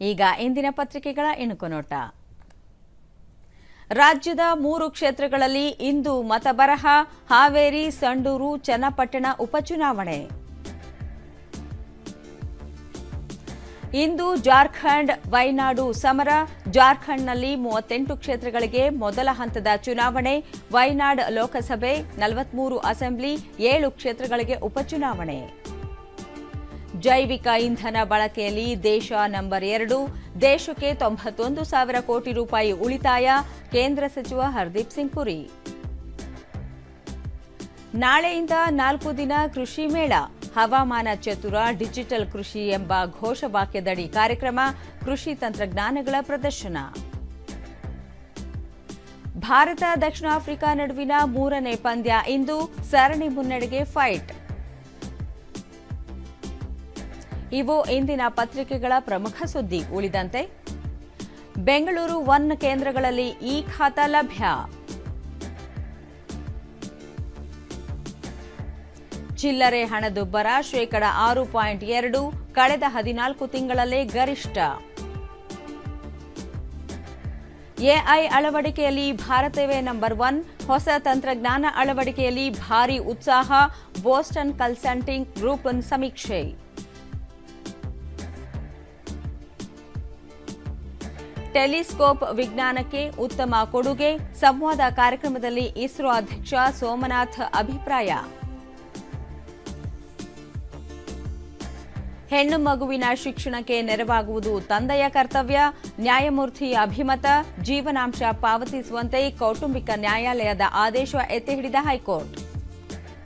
ಈಗ ಇಂದಿನ ಪತ್ರಿಕೆಗಳ ಇಣುಕು ನೋಟ. ರಾಜ್ಯದ ಮೂರು ಕ್ಷೇತ್ರಗಳಲ್ಲಿ ಇಂದು ಮತಬರಹ, ಹಾವೇರಿ, ಸಂಡೂರು, ಚನ್ನಪಟ್ಟಣ ಉಪಚುನಾವಣೆ. ಇಂದು ಜಾರ್ಖಂಡ್, ವೈನಾಡು ಸಮರ, ಜಾರ್ಖಂಡ್ನಲ್ಲಿ ಮೂವತ್ತೆಂಟು ಕ್ಷೇತ್ರಗಳಿಗೆ ಮೊದಲ ಹಂತದ ಚುನಾವಣೆ, ವೈನಾಡ್ ಲೋಕಸಭೆ, ನಲವತ್ಮೂರು ಅಸೆಂಬ್ಲಿ, ಏಳು ಕ್ಷೇತ್ರಗಳಿಗೆ ಉಪಚುನಾವಣೆ. ಜೈವಿಕ ಇಂಧನ ಬಳಕೆಯಲ್ಲಿ ದೇಶ ನಂಬರ್ ಎರಡು, ದೇಶಕ್ಕೆ ತೊಂಬತ್ತೊಂದು ಸಾವಿರ ಕೋಟಿ ರೂಪಾಯಿ ಉಳಿತಾಯ, ಕೇಂದ್ರ ಸಚಿವ ಹರ್ದೀಪ್ ಸಿಂಗ್ ಪುರಿ. ನಾಳೆಯಿಂದ ನಾಲ್ಕು ದಿನ ಕೃಷಿ ಮೇಳ, ಹವಾಮಾನ ಚತುರ, ಡಿಜಿಟಲ್ ಕೃಷಿ ಎಂಬ ಘೋಷವಾಕ್ಯದಡಿ ಕಾರ್ಯಕ್ರಮ, ಕೃಷಿ ತಂತ್ರಜ್ಞಾನಗಳ ಪ್ರದರ್ಶನ. ಭಾರತ ದಕ್ಷಿಣ ಆಫ್ರಿಕಾ ನಡುವಿನ ಮೂರನೇ ಪಂದ್ಯ ಇಂದು ಸರಣಿ ಮುನ್ನಡೆಗೆ ಫೈಟ್ ಇವು ಇಂದಿನ ಪತ್ರಿಕೆಗಳ ಪ್ರಮುಖ ಸುದ್ದಿ ಉಳಿದಂತೆ. ಬೆಂಗಳೂರು ಒನ್ ಕೇಂದ್ರಗಳಲ್ಲಿ ಈ ಖಾತಾ ಲಭ್ಯ. ಚಿಲ್ಲರೆ ಹಣದುಬ್ಬರ ಶೇಕಡ ಆರು ಪಾಯಿಂಟ್ ಎರಡು ಕಳೆದ ಹದಿನಾಲ್ಕು ತಿಂಗಳಲ್ಲೇ ಗರಿಷ್ಠ. ಎಐ ಅಳವಡಿಕೆಯಲ್ಲಿ ಭಾರತವೇ ನಂಬರ್ ಒನ್, ಹೊಸ ತಂತ್ರಜ್ಞಾನ ಅಳವಡಿಕೆಯಲ್ಲಿ ಭಾರಿ ಉತ್ಸಾಹ, ಬೋಸ್ಟನ್ ಕನ್ಸಲ್ಟಿಂಗ್ ಗ್ರೂಪ್ ಸಮೀಕ್ಷೆ. ಟೆಲಿಸ್ಕೋಪ್ ವಿಜ್ಞಾನಕ್ಕೆ ಉತ್ತಮ ಕೊಡುಗೆ. ಸಂವಾದ ಕಾರ್ಯಕ್ರಮದಲ್ಲಿ ಇಸ್ರೋ ಅಧ್ಯಕ್ಷ ಸೋಮನಾಥ್ ಅಭಿಪ್ರಾಯ. ಹೆಣ್ಣು ಮಗುವಿನ ಶಿಕ್ಷಣಕ್ಕೆ ನೆರವಾಗುವುದು ತಂದೆಯ ಕರ್ತವ್ಯ. ನ್ಯಾಯಮೂರ್ತಿ ಅಭಿಮತ, ಜೀವನಾಂಶ ಪಾವತಿಸುವಂತೆ ಕೌಟುಂಬಿಕ ನ್ಯಾಯಾಲಯದ ಆದೇಶ ಎತ್ತಿಹಿಡಿದ ಹೈಕೋರ್ಟ್.